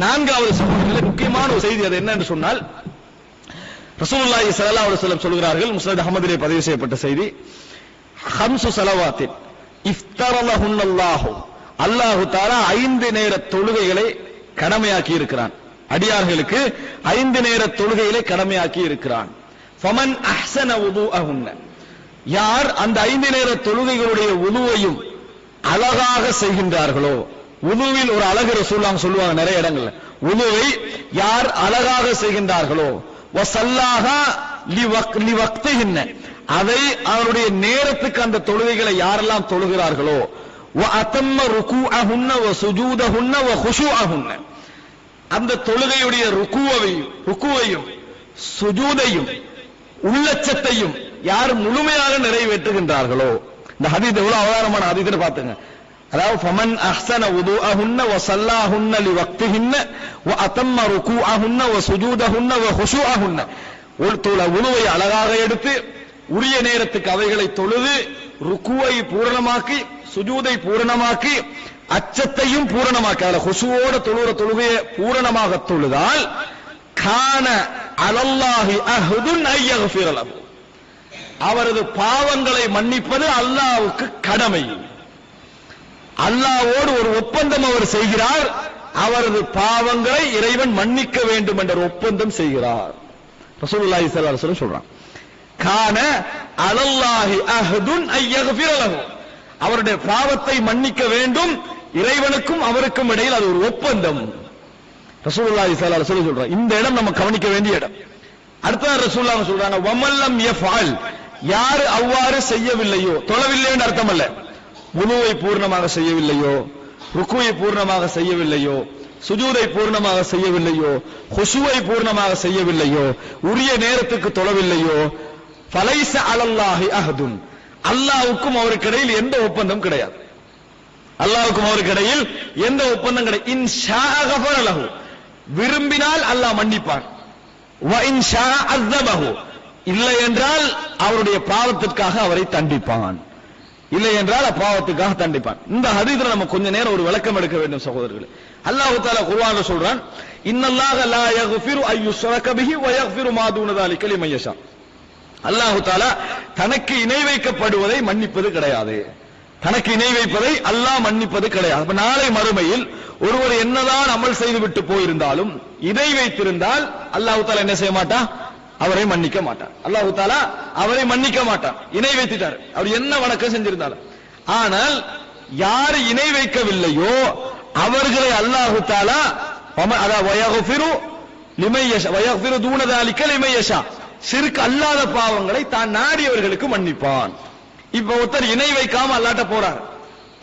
நான்காவது சம்பவத்தில் முக்கியமான ஒரு செய்தி அது என்னன்னு சொன்னால் ரசூல்லாஹி ஸல்லல்லாஹு அலைஹி சொல்கிறார்கள் முஸ்லத் அகமதிலே பதிவு செய்யப்பட்ட செய்தி ஹம்சு சலவாத்தின் இஃப்தரலஹுன்னல்லாஹு அல்லாஹு தாரா ஐந்து நேர தொழுகைகளை கடமையாக்கி இருக்கிறான். அடியார்களுக்கு ஐந்து நேர தொழுகைகளை கடமையாக்கி இருக்கிறான். ஃபமன் அஹ்சன வுதுஅஹுன்ன யார் அந்த ஐந்து நேர தொழுகைகளுடைய உதுவையும் அழகாக செய்கின்றார்களோ உதுவில் ஒரு அழகு ரசூல்லாம் சொல்லுவாங்க நிறைய இடங்கள்ல. உலுவை யார் அழகாக செய்கின்றார்களோ வசல்லாக அதை அவருடைய நேரத்துக்கு அந்த தொழுகைகளை யாரெல்லாம் தொழுகிறார்களோ வ அதம்ம ருகூஅஹுன்ன வ சுஜூதஹுன்ன வ குஷூஅஹுன்ன அந்த தொழுகையுடைய ருக்குவையும் ருக்குவையும் சுஜூதையும் உள்ளச்சத்தையும் யார் முழுமையாக நிறைவேற்றுகின்றார்களோ. இந்த ஹதீத் எவ்வளவு அவதாரமான ஹதீத்னு பாத்துங்க. அதாவது ஃபமன் அஹ்சன வுதுஅஹுன்ன வ ஸல்லாஹுன்ன லிவக்திஹின்ன வ அதம்ம ருகூஅஹுன்ன வ சுஜூதஹுன்ன வ குஷூஅஹுன்ன ஒரு தொழ உழுவை அழகாக எடுத்து உரிய நேரத்துக்கு அவைகளை தொழுது ருக்குவை பூரணமாக்கி சுஜூதை பூரணமாக்கி அச்சத்தையும் பூரணமாக்கி அதில் ஹுசுவோட தொழுற தொழுகையை பூரணமாக தொழுதால் கான அலல்லாஹி அஹுதுன் ஐயஃபிர அவரது பாவங்களை மன்னிப்பது அல்லாவுக்கு கடமை. அல்லாவோடு ஒரு ஒப்பந்தம் அவர் செய்கிறார். அவரது பாவங்களை இறைவன் மன்னிக்க வேண்டும் என்ற ஒப்பந்தம் செய்கிறார். ரசூலுல்லாஹி ஸல்லல்லாஹு அலைஹி வஸல்லம் சொல்றான். கான அலல்லாஹி அஹதுன் ஐயஃபிர லஹு. அவருடைய பாவத்தை மன்னிக்க வேண்டும். இறைவனுக்கும் அவருக்கும் இடையில் அது ஒரு ஒப்பந்தம். ரசூலுல்லாஹி ஸல்லல்லாஹு அலைஹி வஸல்லம் இந்த இடம் நம்ம கவனிக்க வேண்டிய இடம். அடுத்த ரசூலுல்லாஹ் சொல்றாங்க வமல்லம் யஃபால் யார் அவ்வாறு செய்யவில்லையோ தொழவில்லைன்னு அர்த்தம் அல்ல உணுவை பூர்ணமாக செய்யவில்லையோ ருக்குவை பூர்ணமாக செய்யவில்லையோ சுஜூதை பூர்ணமாக செய்யவில்லையோ ஹுசுவை பூர்ணமாக செய்யவில்லையோ உரிய நேரத்துக்கு தொழவில்லையோ பலைச அலல்லாஹி அஹதும் அல்லாவுக்கும் அவருக்கு இடையில் எந்த ஒப்பந்தம் கிடையாது. அல்லாவுக்கும் அவருக்கு இடையில் எந்த ஒப்பந்தம் கிடையாது. இன் ஷாஅ விரும்பினால் அல்லாஹ் மன்னிப்பான். வ இல்லை என்றால் அவருடைய பாவத்திற்காக அவரை தண்டிப்பான். இல்லை என்றால் பாவத்துக்காக தண்டிப்பான். இந்த ஹதீதுல நம்ம கொஞ்ச நேரம் ஒரு விளக்கம் எடுக்க வேண்டும் சகோதரர்களே. அல்லாஹு தாலா குர்வான் சொல்றான் இன்னல்லாக லா யக்ஃபிரு அய்யுஷ்ரக பிஹி வ யக்ஃபிரு மா தூன அல்லாஹு தாலா தனக்கு இணை வைக்கப்படுவதை மன்னிப்பது கிடையாது. தனக்கு இணை வைப்பதை அல்லாஹ் மன்னிப்பது கிடையாது. அப்ப நாளை மறுமையில் ஒருவர் என்னதான் அமல் செய்து விட்டு போயிருந்தாலும் இதை வைத்திருந்தால் அல்லாஹு தாலா என்ன செய்ய மாட்டான்? அவரை மன்னிக்க மாட்டார். அல்லாஹு தாலா அவரை மன்னிக்க மாட்டான் இணை வைத்துட்டார். அவர் என்ன வணக்கம் செஞ்சிருந்தாலும். ஆனால் யார் இணை வைக்கவில்லையோ அவர்களை அல்லாஹு தாலா அதாவது வயகுஃபிரு லிமையஷா சிறுக்கு அல்லாத பாவங்களை தான் நாடியவர்களுக்கு மன்னிப்பான். இப்ப ஒருத்தர் இணை வைக்காம அல்லாட்ட போறார்.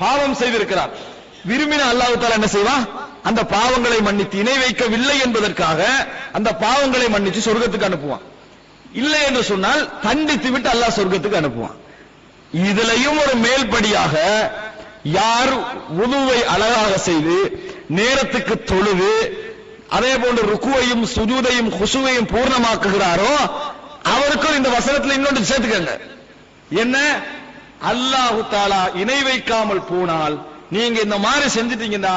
பாவம் செய்திருக்கிறார். விரும்பின அல்லாஹ் தாலா என்ன செய்வான் அந்த பாவங்களை மன்னித்து இணை வைக்கவில்லை என்பதற்காக அந்த பாவங்களை மன்னிச்சு சொர்க்கத்துக்கு அனுப்புவான். இல்லை என்று சொன்னால் தண்டித்து விட்டு அல்லாஹ் சொர்க்கத்துக்கு அனுப்புவான். இதுலயும் ஒரு மேல்படியாக யார் உதுவை அழகாக செய்து நேரத்துக்கு தொழுது அதே போன்று ருக்குவையும் சுஜூதையும் குசுவையும் பூர்ணமாக்குகிறாரோ அவருக்கும் இந்த வசனத்துல இன்னொன்று சேர்த்துக்கங்க. என்ன? அல்லாஹு தாலா இணை வைக்காமல் போனால் நீங்க இந்த மாதிரி செஞ்சிட்டீங்கன்னா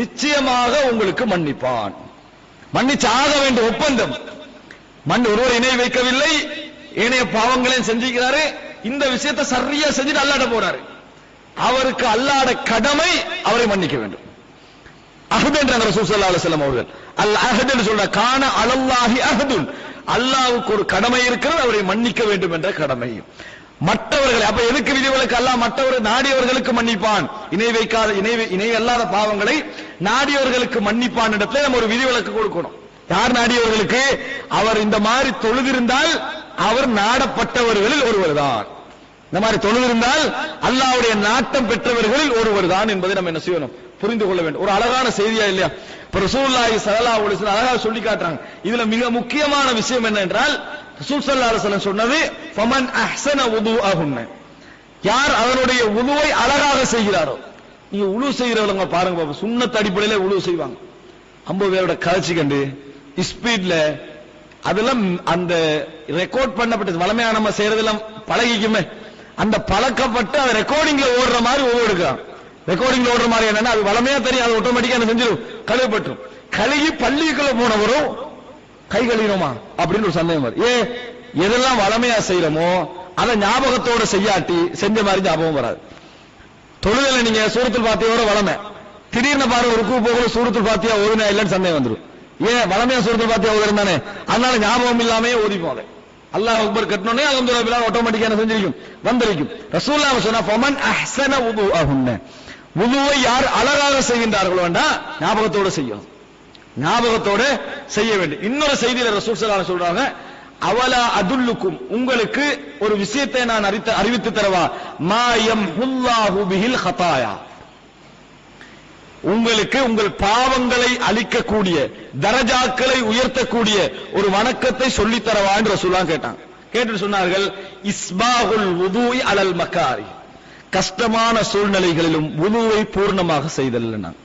நிச்சயமாக உங்களுக்கு மன்னிப்பான். மன்னிச்சு ஆக வேண்டிய ஒப்பந்தம். மண் ஒருவர் இணை வைக்கவில்லை. ஏனைய பாவங்களையும் செஞ்சுக்கிறாரு இந்த விஷயத்தை சரியா செஞ்சுட்டு அல்லாட போறாரு. அவருக்கு அல்லாட கடமை அவரை மன்னிக்க வேண்டும். அஹது என்ற ரசூல் ஸல்லல்லாஹு அவர்கள் அல் அஹது என்று சொல்ற காண அலல்லாஹி அஹதுன். அல்லாவுக்கு ஒரு கடமை இருக்கிறது அவரை மன்னிக்க வேண்டும் என்ற கடமை. மற்றவர்களை அப்ப எதுக்கு விதிவிலக்கு அல்ல? மற்றவர் நாடியவர்களுக்கு மன்னிப்பான். இணை வைக்காத இணை இணை அல்லாத பாவங்களை நாடியவர்களுக்கு மன்னிப்பான் இடத்துல நம்ம ஒரு விதிவிலக்கு கொடுக்கணும். யார் நாடியவர்களுக்கு? அவர் இந்த மாதிரி தொழுதிருந்தால் அவர் நாடப்பட்டவர்களில் ஒருவர் தான் இந்த மாதிரி தொழுதிருந்தால் அல்லாவுடைய நாட்டம் பெற்றவர்களில் ஒருவர் தான் என்பதை நம்ம என்ன செய்யணும்? புரிந்து கொள்ள வேண்டும். ஒரு அழகான செய்தியா இல்லையா? இப்ப ரசூலுல்லாஹி ஸல்லல்லாஹு அழகா சொல்லி காட்டுறாங்க. இதுல மிக முக்கியமான விஷயம் என்ன என்றால் ரசூல் ஸல்லல்லாஹு அலைஹி வஸல்லம் சொன்னது ஃபமன் யார் அதனுடைய உதுவை அழகாக செய்கிறாரோ நீங்க உழு செய்கிறவங்க பாருங்க பாப்பா சுண்ணத்து அடிப்படையில உழு செய்வாங்க. ஐம்பது பேரோட கதைச்சு கண்டு ஸ்பீட்ல அதெல்லாம் அந்த ரெக்கார்ட் பண்ணப்பட்டது வளமையா நம்ம செய்யறதெல்லாம் பழகிக்குமே. அந்த பழக்கப்பட்டு அதை ரெக்கார்டிங்ல ஓடுற மாதிரி ஓடுறான் ரெக்கார்டிங்ல ஓடுற மாதிரி என்னன்னா அது வளமையா தெரியும் அது ஆட்டோமேட்டிக்கா என்ன செஞ்சிடும் கழுவப்பட்டுரும் கழுகி பள்ளிக்குள்ள போனவரும் கை கழுவினோமா அப்படின்னு ஒரு சந்தேகம் வரும். ஏ எதெல்லாம் வளமையா செய்யறோமோ அதை ஞாபகத்தோட செய்யாட்டி செஞ்ச மாதிரி ஞாபகம் வராது. தொழுதல நீங்க சூரத்தில் பாத்தியோட வளமை. திடீர்னு பாரு ஒரு கூ போகல சூரத்தில் பாத்தியா ஓதுனா இல்லைன்னு சந்தேகம் வந்துடும் ஏன் வளமையா சூரத்தில் பாத்தியா ஓதுறேன் தானே? அதனால ஞாபகம் இல்லாமே ஓதி அதை. அல்லாஹ் அக்பர் கட்டணும்னே அல்ஹம்துலில்லாஹ் ஆட்டோமேட்டிக்கா என்ன செஞ்சிருக்கும்? வந்திருக்கும். ரசூல்லா சொன்னா ஃபமன் அஹ்ஸன அஹுன்ன உதுவை யார் அழகாக செய்கின்றார்களோ வேண்டாம் ஞாபகத்தோட செய்யும் ஞாபகத்தோட செய்ய வேண்டும். இன்னொரு செய்தியில ரசூல் சலான சொல்றாங்க அவலா அதுல்லுக்கும் உங்களுக்கு ஒரு விஷயத்தை நான் அறித்த அறிவித்து தரவா? மாயம் ஹுல்லாஹு பிஹில் ஹதாயா உங்களுக்கு உங்கள் பாவங்களை அழிக்கக்கூடிய தரஜாக்களை உயர்த்தக்கூடிய ஒரு வணக்கத்தை சொல்லித் தரவா என்று கேட்டாங்க. கேட்டு சொன்னார்கள் இஸ்பாகுல் உதூய் அலல் மக்காரி கஷ்டமான சூழ்நிலைகளிலும் உதுவை பூர்ணமாக செய்தல் நான்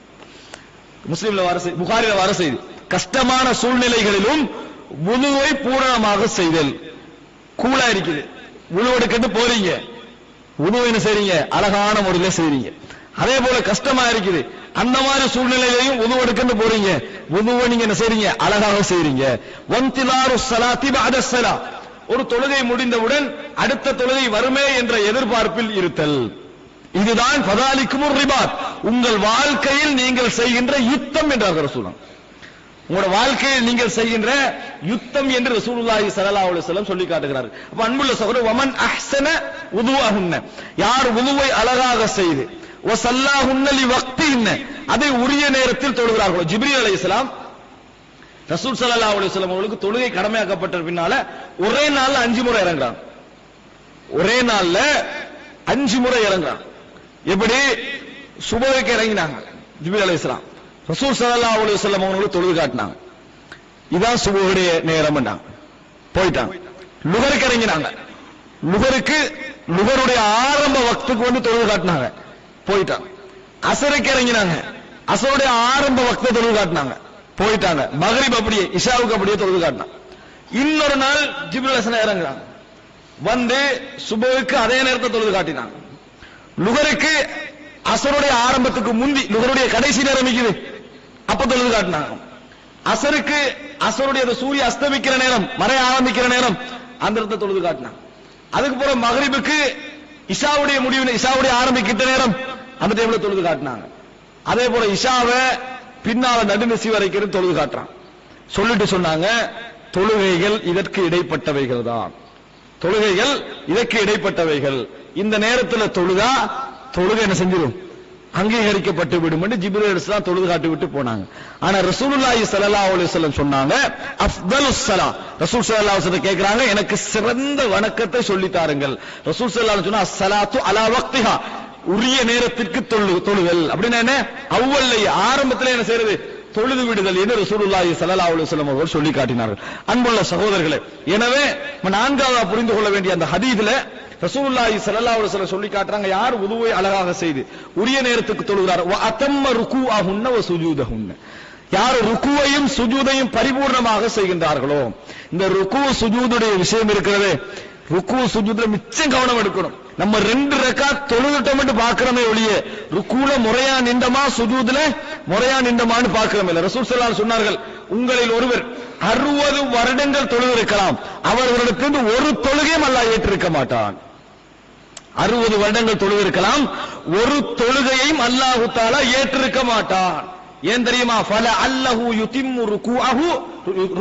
முஸ்லீம்ல வர செய்தி புகாரில வர செய்தி. கஷ்டமான சூழ்நிலைகளிலும் வுதுவை பூரணமாக செய்தல். கூலா இருக்குது. உழு எடுக்கிட்டு போறீங்க. உணவு என்ன செய்றீங்க? அழகான முறையில செய்றீங்க. அதே போல கஷ்டமா இருக்குது. அந்த மாதிரி சூழ்நிலையிலையும் உணவு எடுக்கிட்டு போறீங்க. உணவை நீங்க என்ன செய்றீங்க? அழகாக செய்றீங்க. வந்திலாரு சலா பஅத ஒரு தொழுகை முடிந்தவுடன் அடுத்த தொழுகை வருமே என்ற எதிர்பார்ப்பில் இருத்தல். இதுதான் பதாலிக்கும் ரிபாத். உங்கள் வாழ்க்கையில் நீங்கள் செய்கின்ற யுத்தம் என்றார்கள் ரசூலம் உங்களோட வாழ்க்கையில் நீங்கள் செய்கின்ற யுத்தம் என்று ரசூலுல்லாஹி ஸல்லல்லாஹு அலைஹி வஸல்லம் சொல்லி காட்டுகிறார்கள். அப்ப அன்புள்ள சகோதரர் வமன் அஹ்சன வுதுஅஹுன்ன யார் உதுவை அழகாக செய்து வ ஸல்லாஹுன்ன அதை உரிய நேரத்தில் தொழுகிறார்களோ ஜிப்ரீல் அலைஹிஸ்ஸலாம் ரசூல் ஸல்லல்லாஹு அலைஹி வஸல்லம் அவர்களுக்கு தொழுகை கடமையாக்கப்பட்ட பின்னால ஒரே நாள்ல அஞ்சு முறை இறங்குறாங்க ஒரே நாள்ல அஞ்சு முறை இறங்குறாங்க எப்படி? சுபவைக்கு இறங்கினாங்க. ஜிபிர் அலி இஸ்லாம் ரசூல் ஸல்லல்லாஹு அலி வஸல்லம் அவங்களுக்கு தொழுது காட்டினாங்க. இதான் சுபவுடைய நேரம் போயிட்டாங்க. லுகருக்கு இறங்கினாங்க. லுகருக்கு லுகருடைய ஆரம்ப வக்துக்கு வந்து தொழுது காட்டினாங்க. போயிட்டாங்க. அசருக்கு இறங்கினாங்க. அசருடைய ஆரம்ப வக்த தொழுது காட்டினாங்க. போயிட்டாங்க. மகரிப் அப்படியே இஷாவுக்கு அப்படியே தொழுது காட்டினாங்க. இன்னொரு நாள் ஜிபிர் அலைஹிஸ்ஸலாம் இறங்குறாங்க. வந்து சுபஹுக்கு அதே நேரத்தை தொழுது காட்டினாங்க. லுகருக்கு அசருடைய ஆரம்பத்துக்கு முந்தி லுகருடைய கடைசி நேரம் இருக்குது அப்ப தொழுது காட்டினாங்க. அசருக்கு அசருடைய சூரிய அஸ்தமிக்கிற நேரம் மறைய ஆரம்பிக்கிற நேரம் அந்த இடத்தை தொழுது காட்டினாங்க. அதுக்கு பிறகு மகரிபுக்கு இஷாவுடைய முடிவு இஷாவுடைய ஆரம்பிக்கிட்ட நேரம் அந்த டைம்ல தொழுது காட்டினாங்க. அதே போல இஷாவை பின்னால நடுநிசி வரைக்கும் தொழுது காட்டுறான். சொல்லிட்டு சொன்னாங்க தொழுகைகள் இதற்கு இடைப்பட்டவைகள் தான். தொழுகைகள் இதற்கு இடைப்பட்டவைகள். இந்த நேரத்தில் தொழுதா தொழுக என்ன செஞ்சிடும் அங்கீகரிக்கப்பட்டு விடும் என்று ஜிப்ரீல் அலைஹிஸ்ஸலாம் தொழுது காட்டி விட்டு போனாங்க. ஆனா ரசூலுல்லாஹி சல்லா அலைஹி சொன்னாங்க அப்தல் சலா. ரசூல் சல்லா அலைஹி கேட்கிறாங்க கேக்குறாங்க எனக்கு சிறந்த வணக்கத்தை சொல்லி தாருங்கள். ரசூல் சல்லா சொன்னா அஸ்ஸலாத்து அலா வக்திஹா. உரிய நேரத்திற்கு தொழு தொழுதல். அப்படின்னா என்ன? அவ்வல்ல ஆரம்பத்துல என்ன செய்யறது? தொழுது விடுதல் என்று ரசூலுல்லாஹி ஸல்லல்லாஹு அலைஹி வஸல்லம் அவர்கள் சொல்லி காட்டினார்கள். அன்புள்ள சகோதரர்களே எனவே நான்காவது புரிந்து கொள்ள வேண்டிய அந்த ஹதீஸ்ல ரசூலுல்லாஹி ஸல்லல்லாஹு அலைஹி வஸல்லம் சொல்லி காட்டுறாங்க யார் உதுவை அழகாக செய்து உரிய நேரத்துக்கு தொழுகிறார். வ அதம்ம ருகூஅஹுன்ன வ சுஜூதஹுன்ன. யார் ருக்குவையும் சுஜூதையும் பரிபூர்ணமாக செய்கின்றார்களோ இந்த ருக்கு சுஜூதுடைய விஷயம் இருக்கிறது. ருக்கு சுஜூதுல மிச்சம் கவனம் எடுக்கணும். நம்ம ரெண்டு ரெக்கா தொழுதுட்டோம் மட்டும் பாக்குறோமே ஒழிய ருக்குல முறையா நின்றமா சுஜூதுல முறையா நின்றமான்னு பாக்குறோம் இல்ல. ரசூல் ஸல்லல்லாஹு சொன்னார்கள் உங்களில் ஒருவர் அறுபது வருடங்கள் தொழுது இருக்கலாம் அவர்களிடத்திலிருந்து ஒரு தொழுகையும் அல்லாஹ் ஏற்றிருக்க மாட்டான். அறுபது வருடங்கள் தொழுது இருக்கலாம் ஒரு தொழுகையையும் அல்லாஹு தாலா ஏற்றிருக்க மாட்டான். ஏன் தெரியுமா? ஃபல அல்லஹு யுதிம்மு ருக்குஅஹு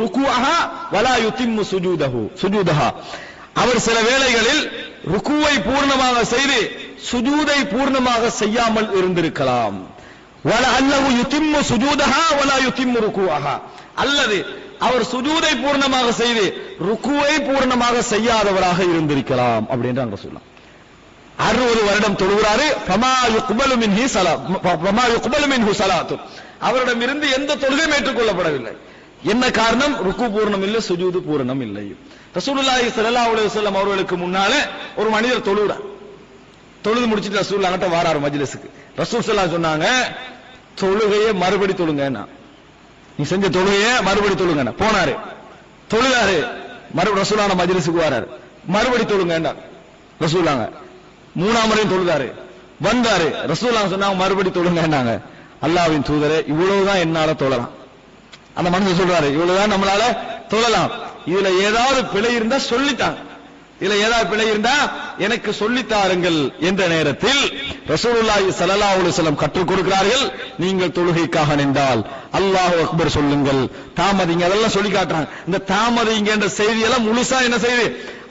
ருக்குஅஹா வலா யுதிம்மு சுஜூதஹு சுஜூதஹா. அவர் சில வேளைகளில் ருக்குவை பூர்ணமாக செய்து சுஜூதை பூர்ணமாக செய்யாமல் இருந்திருக்கலாம். வல அல்லஹு யுதிம்மு சுஜூதஹா வலா யுதிம்மு ருக்குஅஹா. அல்லது அவர் சுஜூதை பூர்ணமாக செய்து ருக்குவை பூர்ணமாக செய்யாதவராக இருந்திருக்கலாம் அப்படின்றாங்க சொல்லலாம் அறுபது வருடம் தொழுகிறாரு. அவரிடம் இருந்து எந்த தொழுகையும் ஏற்றுக்கொள்ளப்படவில்லை. என்ன காரணம்? ருக்கு பூர்ணம் இல்லை சுஜூது பூரணம் இல்லை. ரசூலுல்லாஹி ஸல்லல்லாஹு அலைஹி வஸல்லம் அவர்களுக்கு முன்னால ஒரு மனிதர் தொழுகிறார் தொழுது முடிச்சிட்டு ரசூல் அங்கிட்ட வாராரு மஜ்லிஸுக்கு. ரசூல் சொன்னாங்க தொழுகையை மறுபடி தொழுங்கன்னா. நீ செஞ்ச தொழுகையை மறுபடி தொழுங்க போனாரு. தொழுகாரு மறுபடி ரசூலான மஜ்லிஸுக்கு வராரு. மறுபடி தொழுங்க ரசூலாங்க மூணாம் முறையும் தொழுதாரு. வந்தாரு. ரசூலா சொன்னாங்க மறுபடி தொழுங்கன்னாங்க. அல்லாஹ்வின் தூதரே இவ்வளவுதான் என்னால தொழலாம். அந்த மனுஷன் சொல்றாரு இவ்வளவுதான் நம்மளால தொழலாம். இதுல ஏதாவது பிழை இருந்தா சொல்லிட்டாங்க இதுல ஏதாவது பிழை இருந்தா எனக்கு சொல்லித் தாருங்கள் என்ற நேரத்தில் ரசூலுல்லாஹி ஸல்லல்லாஹு அலைஹி வஸல்லம் கற்றுக் கொடுக்கிறார்கள். நீங்கள் தொழுகைக்காக நின்றால் அல்லாஹ் அக்பர் சொல்லுங்கள். தாமதிங்க அதெல்லாம் சொல்லி காட்டுறாங்க. இந்த தாமதிங்க என்ற செய்தியெல்லாம் முழுசா என்ன செய்தி?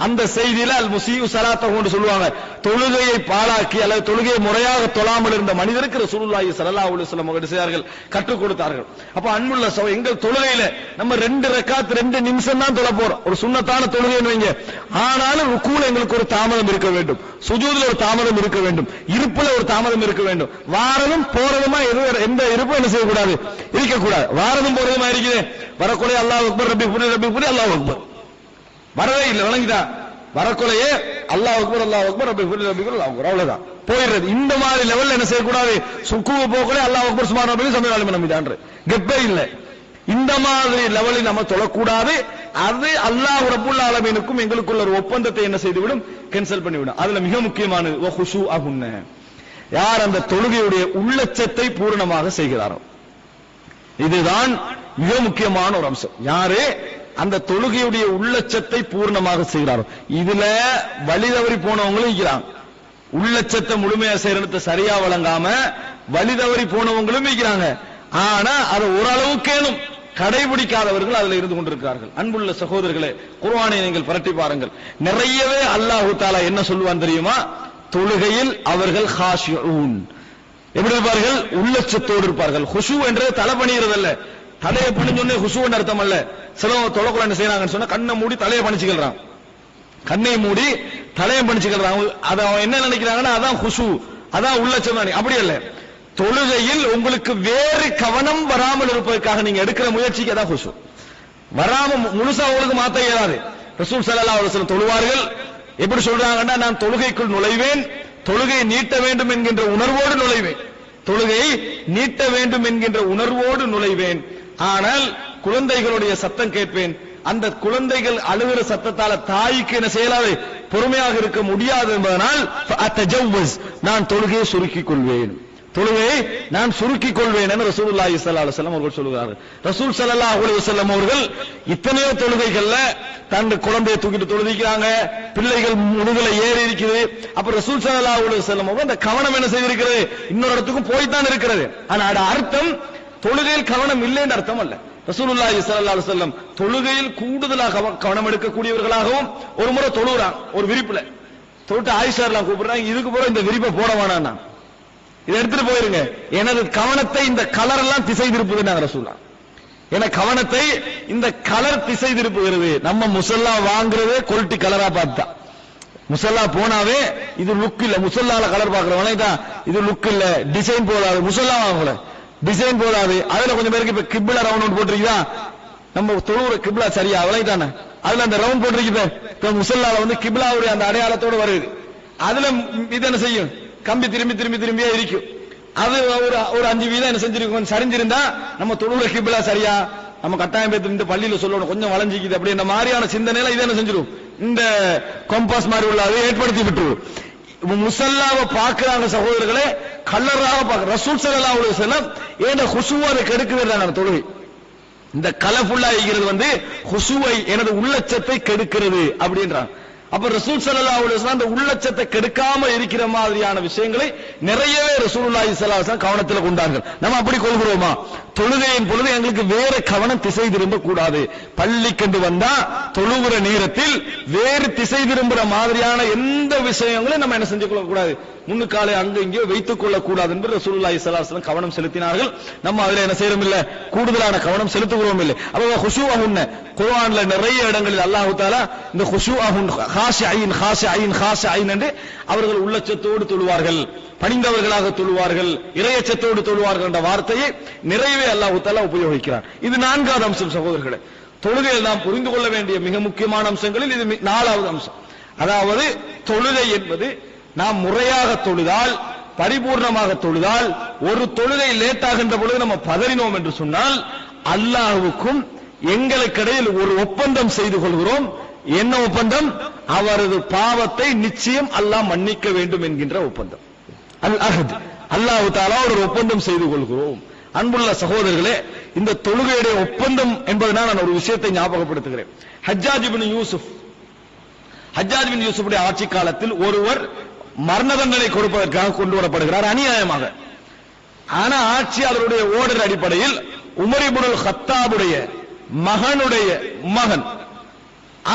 அந்த செய்தியில அல் முசீவு சலாத்த கொண்டு சொல்லுவாங்க. தொழுகையை பாழாக்கி அல்லது தொழுகையை முறையாக தொழாமல் இருந்த மனிதருக்கு ரசூலுல்லாஹி ஸல்லல்லாஹு அலைஹி வஸல்லம் அவர்கள் செய்தார்கள்? கற்றுக் கொடுத்தார்கள். அப்ப அன்புள்ள சகோ எங்கள் தொழுகையில நம்ம ரெண்டு ரக்காத் ரெண்டு நிமிஷம் தான் தொழ போறோம். ஒரு சுண்ணத்தான தொழுகைன்னு வைங்க. ஆனாலும் ருக்கூல எங்களுக்கு ஒரு தாமதம் இருக்க வேண்டும். சுஜூதுல ஒரு தாமதம் இருக்க வேண்டும். இருப்புல ஒரு தாமதம் இருக்க வேண்டும். வாரதும் போறதுமா எது எந்த இருப்பும் என்ன செய்யக்கூடாது. இருக்கக்கூடாது. வாரதும் போறதுமா இருக்குது? வரக்குள்ளே அல்லாஹ் அக்பர் ரபி புரி ரபி புரி அல்லாஹ் அக்பர். வரவே இல்லை விளங்கிதா வரக்குள்ளையே அல்லாஹ் அக்பர் அல்லாஹ் அக்பர் ரப்பி புரி ரப்பி புரி அல்லாஹ் அவ்வளவுதான். போயிடுறது. இந்த மாதிரி லெவல்ல என்ன செய்யக்கூடாது? சுக்குவ போக்கலே அல்லாஹ் அக்பர் சுமார் ரப்பி சமீர் அலிமன் நம்பிதான்ற. கெப்பே இல்லை. இந்த மாதிரி லெவலில் நம்ம தொழக்கூடாது. அது அல்லாஹ் ரப்புல் ஆலமீனுக்கும் எங்களுக்குள்ள ஒரு ஒப்பந்தத்தை என்ன செய்துவிடும்? கேன்சல் பண்ணிவிடும். அதுல மிக முக்கியமானது வ குஷு அகுன்ன யார் அந்த தொழுகையுடைய உள்ளச்சத்தை பூரணமாக செய்கிறாரோ? இதுதான் மிக முக்கியமான ஒரு அம்சம். யாரு? அந்த தொழுகையுடைய உள்ளச்சத்தை பூர்ணமாக செய்கிறாரோ? இதுல வழி தவறி போனவங்களும் இருக்கிறாங்க. உள்ளச்சத்தை முழுமையா செய்யறத சரியா வழங்காம வழி தவறி போனவங்களும் இருக்கிறாங்க. ஆனா அதை ஓரளவுக்கேனும் கடைபிடிக்காதவர்கள் அதுல இருந்து கொண்டிருக்கிறார்கள். அன்புள்ள சகோதரர்களே குர்வானை நீங்கள் புரட்டி பாருங்கள். நிறையவே அல்லாஹு தாலா என்ன சொல்லுவான் தெரியுமா? தொழுகையில் அவர்கள் ஹாஷியூன். எப்படி இருப்பார்கள்? உள்ளச்சத்தோடு இருப்பார்கள். ஹுஷு என்றது தலை பணிகிறது அல்ல தலையை பணிஞ்சோடனே ஹுசுன்னு அர்த்தம் அல்ல. சிலவங்க தொழக்குள்ள என்ன செய்யறாங்கன்னு சொன்னா கண்ணை மூடி தலையை பணிச்சுக்கிறான் கண்ணை மூடி தலையை பணிச்சுக்கிறான் அதை அவன் என்ன நினைக்கிறாங்கன்னா அதான் ஹுசு அதான் உள்ளச்சம் தானே அப்படி அல்ல. தொழுகையில் உங்களுக்கு வேறு கவனம் வராமல் இருப்பதற்காக நீங்க எடுக்கிற முயற்சிக்கு அதான் ஹுசு வராம முழுசா உங்களுக்கு மாத்த இயலாது. ரசூல் சலல்லா அவர் தொழுவார்கள். எப்படி சொல்றாங்கன்னா நான் தொழுகைக்குள் நுழைவேன் தொழுகை நீட்ட வேண்டும் என்கின்ற உணர்வோடு நுழைவேன். தொழுகையை நீட்ட வேண்டும் என்கின்ற உணர்வோடு நுழைவேன். ஆனால் குழந்தைகளுடைய சத்தம் கேட்பேன். அந்த குழந்தைகள் அழுகிற சத்தத்தால தாய்க்கு என்ன செய்யலாது? பொறுமையாக இருக்க முடியாது என்பதனால் நான் தொழுகையை சுருக்கிக் கொள்வேன். தொழுகை நான் சுருக்கிக் கொள்வேன் என ரசூலுல்லாஹி ஸல்லல்லாஹு அலைஹி வஸல்லம் அவர்கள் சொல்லுகிறார்கள். ரசூல் சல்லா அலுவலம் அவர்கள் இத்தனையோ தொழுகைகள்ல தன் குழந்தையை தூக்கிட்டு தொழுதிக்கிறாங்க பிள்ளைகள் முதுகுல ஏறி இருக்குது. அப்ப ரசூல் சல்லா அலுவலம் அவர்கள் அந்த கவனம் என்ன செய்திருக்கிறது? இன்னொரு இடத்துக்கும் போய்தான் இருக்கிறது. ஆனா அது அர்த்தம் தொழுகையில் கவனம் இல்லைன்னு அர்த்தம் அல்ல. ரசூலுல்லாஹி ஸல்லல்லாஹு அலைஹி வஸல்லம் தொழுகையில் கூடுதலாக கவனம் எடுக்கக்கூடியவர்களாகவும் ஒரு முறை தொழுகிறான் ஒரு விரிப்புல. தொட்டு ஆயிஷா எல்லாம் கூப்பிடுறாங்க இதுக்கு பிறகு இந்த விரிப்பை போட வேணாம் இதை எடுத்துட்டு போயிருங்க. எனது கவனத்தை இந்த கலர் எல்லாம் திசை திருப்புதுன்னாங்க ரசூலா. என கவனத்தை இந்த கலர் திசை திருப்புகிறது நம்ம முசல்லா வாங்குறதே கொல்ட்டி கலரா பார்த்தா. முசல்லா போனாவே இது லுக் இல்ல. முசல்லால கலர் பாக்குறவனே தான் இது லுக் இல்ல. டிசைன் போதாது. முசல்லா வாங்கல. டிசைன் போதாது. அதுல கொஞ்சம் பேருக்கு இப்ப கிபிளா ரவுண்ட் போட்டிருக்கா நம்ம தொழுவுற கிப்ளா சரியா? அவளை தானே? அதுல அந்த ரவுண்ட் போட்டிருக்கீங்க இப்ப. முசல்லால வந்து கிப்ளாவுடைய அந்த அடையாளத்தோட வருது. அதுல இது என்ன செய்யும்? கம்பி திரும்பி திரும்பி திரும்பியே இருக்கும் அது ஒரு ஒரு அஞ்சு வீதம் என்ன செஞ்சிருக்கோம். சரிஞ்சிருந்தா நம்ம தொழுவுற கிபிளா சரியா? நம்ம கட்டாயம் பேத்து இந்த பள்ளியில சொல்லணும். கொஞ்சம் வளைஞ்சிக்குது. அப்படி இந்த மாதிரியான சிந்தனையில இதை என்ன செஞ்சிடும் இந்த கொம்பாஸ் மாதிரி உள்ள அதை ஏற்படுத்தி விட்டுரும். முசல்லாவை பார்க்கிறாங்க சகோதரர்களே கல்லராக பார்க்க ரசூல் ஸல்லல்லாஹு அலைஹி செல்லம் ஏன் ஹுசுவா அதை கெடுக்குதுன்றாங்க தொழுகை. இந்த கலர்ஃபுல்லா இருக்கிறது வந்து ஹுசுவை எனது உள்ளச்சத்தை கெடுக்கிறது அப்படின்றான். அப்ப ரசூல் சல்லா அலுவலாம் அந்த உள்ளச்சத்தை கெடுக்காம இருக்கிற மாதிரியான விஷயங்களை நிறையவே ரசூலுல்லாஹி ஸல்லல்லாஹு கவனத்தில் கொண்டார்கள். நம்ம அப்படி கொள்கிறோமா? தொழுகையின் பொழுது எங்களுக்கு வேற கவனம் திசை திரும்ப கூடாது கண்டு வந்தா தொழுகிற நேரத்தில் வேறு திசை திரும்புற மாதிரியான எந்த விஷயங்களும் நம்ம என்ன செஞ்சு கொள்ள கூடாது முன்னுக்காலை அங்க இங்கே வைத்துக் கொள்ள கூடாது என்று ரசூலுல்லாஹி ஸல்லல்லாஹு கவனம் செலுத்தினார்கள். நம்ம அதுல என்ன செய்யறோம் இல்ல கூடுதலான கவனம் செலுத்துகிறோம் இல்லை. அப்ப ஹுஷூஅஹுன்ன குர்ஆன்ல நிறைய இடங்களில் அல்லாஹ் தாலா இந்த ஹுஷூஅஹுன் ஹாஷிஐன் ஹாஷிஐன் ஹாஷிஐன் என்று அவர்கள் உள்ளச்சத்தோடு தொழுவார்கள். பணிந்தவர்களாக தொழுவார்கள். இறையச்சத்தோடு தொழுவார்கள் என்ற வார்த்தையை நிறைவே அல்லாஹ் உபயோகிக்கிறார் இது நான்காவது அம்சம் சகோதரர்களே. தொழுகையில் நாம் புரிந்து கொள்ள வேண்டிய மிக முக்கியமான அம்சங்களில் இது நாலாவது அம்சம். அதாவது தொழுகை என்பது நாம் முறையாக தொழுதால் பரிபூர்ணமாக தொழுதால் ஒரு தொழுகை லேட் ஆகின்ற பொழுது நம்ம பதறினோம் என்று சொன்னால் அல்லாஹுக்கும் எங்களுக்கிடையில் ஒரு ஒப்பந்தம் செய்து கொள்கிறோம். என்ன ஒப்பந்தம்? அவரது பாவத்தை நிச்சயம் அல்லாஹ் மன்னிக்க வேண்டும் என்கின்ற ஒப்பந்தம். அல் அஹத். அல்லாஹ் தாலா ஒரு ஒப்பந்தம் செய்து கொள்கிறோம். அன்புள்ள சகோதரர்களே இந்த தொழுகையுடைய ஒப்பந்தம் என்பதனால் நான் ஒரு விஷயத்தை ஞாபகப்படுத்துகிறேன். ஹஜ்ஜாஜ் பின் யூசுப் ஹஜ்ஜாஜ் பின் யூசுஃபுடைய ஆட்சி காலத்தில் ஒருவர் மரண தண்டனை கொடுப்பதற்காக கொண்டு வரப்படுகிறார் அநியாயமாக. ஆனா ஆட்சியாளருடைய ஓடர் அடிப்படையில் உமரிபுல் ஹத்தாபுடைய மகனுடைய மகன்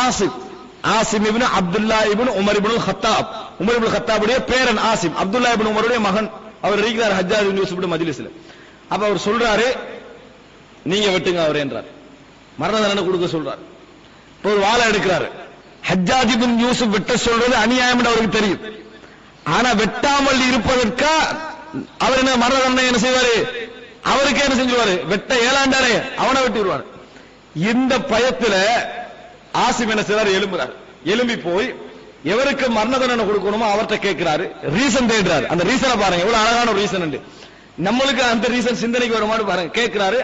Asif Asim ibn Abdullah ibn Umar ibn Khattab Umar ibn ஹத்தாபுடைய பேரன் ஆசிம். அப்துல்லா இபின் உமருடைய மகன். அவர் இருக்கிறார் ஹஜ்ஜாஜ் பின் யூசுஃபுடைய அப்ப அவர் சொல்றாரு நீங்க வெட்டுங்க அவர் என்றார். மரண தண்டனை கொடுக்க சொல்றார். இப்ப ஒரு வாழை எடுக்கிறாரு. ஹஜ்ஜாஜ் பின் யூசுப் வெட்ட சொல்றது அநியாயம் அவருக்கு தெரியும். ஆனா வெட்டாமல் இருப்பதற்கா அவர் என்ன மரண தண்டனை என்ன செய்வாரு? அவருக்கு என்ன செஞ்சுவாரு வெட்ட ஏழாண்டாரே அவனை வெட்டி விடுவார் இந்த பயத்துல ஆசிம் என்ன சிலர் எழும்புறாரு எழும்பி போய் எவருக்கு மரண தண்டனை கொடுக்கணுமோ அவர்கிட்ட கேட்கிறாரு. ரீசன் தேடுறாரு. அந்த ரீசனை பாருங்க. எவ்வளவு அழகான ஒரு ரீசன் நம்மளுக்கு அந்த ரீசன் சிந்தனைக்கு வருமானு பாருங்க. கேட்கிறாரு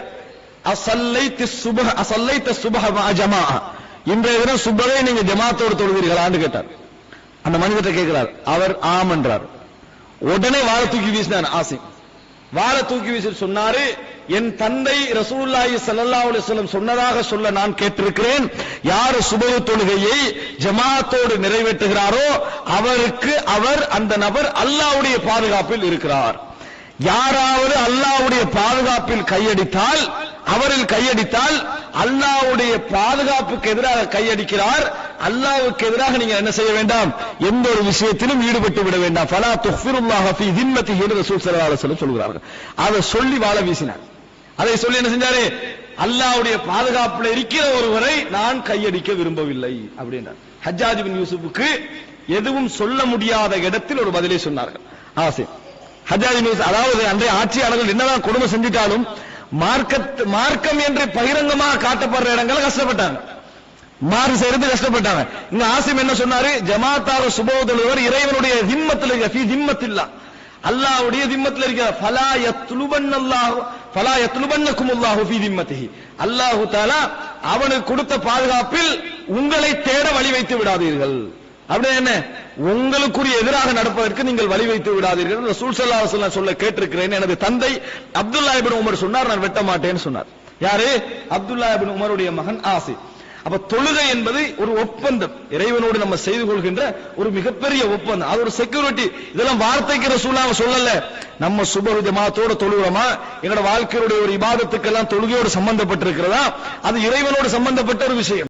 அசல்லைத்து சுபஹ அசல்லைத்த சுபஹ மா ஜமா இன்றைய தினம் சுபவே நீங்க ஜமாத்தோடு தொழுகிறீர்களான்னு கேட்டார். அந்த மனிதர்கிட்ட கேட்கிறார். அவர் ஆம் என்றார். உடனே வாழை தூக்கி வீசினார் ஆசிம். வாழை தூக்கி வீசி சொன்னாரு என் தந்தை ரசூலுல்லாஹி ஸல்லல்லாஹு அலைஹி வஸல்லம் சொன்னதாக சொல்ல நான் கேட்டிருக்கிறேன். யார் சுபஹ தொழுகையை ஜமாத்தோடு நிறைவேற்றுகிறாரோ அவருக்கு அவர் அந்த நபர் அல்லாஹ்வுடைய பாதுகாப்பில் இருக்கிறார். யாராவது அல்லாஹ்வுடைய பாதுகாப்பில் கையடித்தால் அவரில் கையடித்தால் அல்லாஹ்வுடைய பாதுகாப்புக்கு எதிராக கையடிக்கிறார். அல்லாவுக்கு எதிராக நீங்க என்ன செய்ய வேண்டாம்? எந்த ஒரு விஷயத்திலும் ஈடுபட்டு விட வேண்டாம். ஃபலா துஃபிருல்லாஹி ஃபீ திம்மத்திஹி என்று ரசூல் ஸல்லல்லாஹு அலைஹி வஸல்லம் சொல்கிறார்கள். அதை சொல்லி வாழ வீசினார். அதை சொல்லி என்ன செஞ்சாரு? அல்லாவுடைய பாதுகாப்புல இருக்கிற ஒருவரை நான் கையடிக்க விரும்பவில்லை அப்படின்றார். ஹஜ்ஜாஜ் பின் யூசுப்புக்கு எதுவும் சொல்ல முடியாத இடத்தில் ஒரு பதிலை சொன்னார்கள். ஆசை ஹஜ்ஜாஜ் நியூஸ் அதாவது அன்றைய ஆட்சியாளர்கள் என்னதான் கொடுமை செஞ்சிட்டாலும் மார்க்கத் மார்க்கம் என்று பகிரங்கமாக காட்டப்படுற இடங்களை கஷ்டப்பட்டாங்க. மாறு செய்யறது கஷ்டப்பட்டாங்க. இங்க ஆசிம் என்ன சொன்னாரு? ஜமாத்தார சுபோதலுவர் இறைவனுடைய திம்மத்தில் திம்மத்தில்லா அல்லாவுடைய திம்மத்தில் இருக்கிற ஃபலா யத்லுபன் அல்லாஹ் ஃபலா யத்லுபன்னக்கும் அல்லாஹு ஃபீ திம்மத்திஹி. அல்லாஹு தஆலா அவனுக்கு கொடுத்த பாதுகாப்பில் உங்களை தேட வழி வைத்து விடாதீர்கள். அப்படி என்ன? உங்களுக்குரிய எதிராக நடப்பதற்கு நீங்கள் வழி வைத்து விடாதீர்கள். ரசூல் ஸல்லல்லாஹு அலைஹி சொல்ல கேட்டிருக்கிறேன். எனது தந்தை அப்துல்லா இபின் உமர் சொன்னார் நான் வெட்ட மாட்டேன்னு சொன்னார். யாரு? அப்துல்லா இபின் உமருடைய மகன் ஆசி அப்ப தொழுகை என்பது ஒரு ஒப்பந்தம். இறைவனோடு நம்ம செய்து கொள்கின்ற ஒரு மிகப்பெரிய ஒப்பந்தம். அது ஒரு செக்யூரிட்டி இதெல்லாம் வார்த்தைக்கு ரசூலாக சொல்லல. நம்ம சுபஹு ஜமாத்தோட தொழுகிறோமா? என்னோட வாழ்க்கையுடைய ஒரு இபாதத்துக்கெல்லாம் தொழுகையோடு சம்பந்தப்பட்டிருக்கிறதா? அது இறைவனோடு சம்பந்தப்பட்ட ஒரு விஷயம்.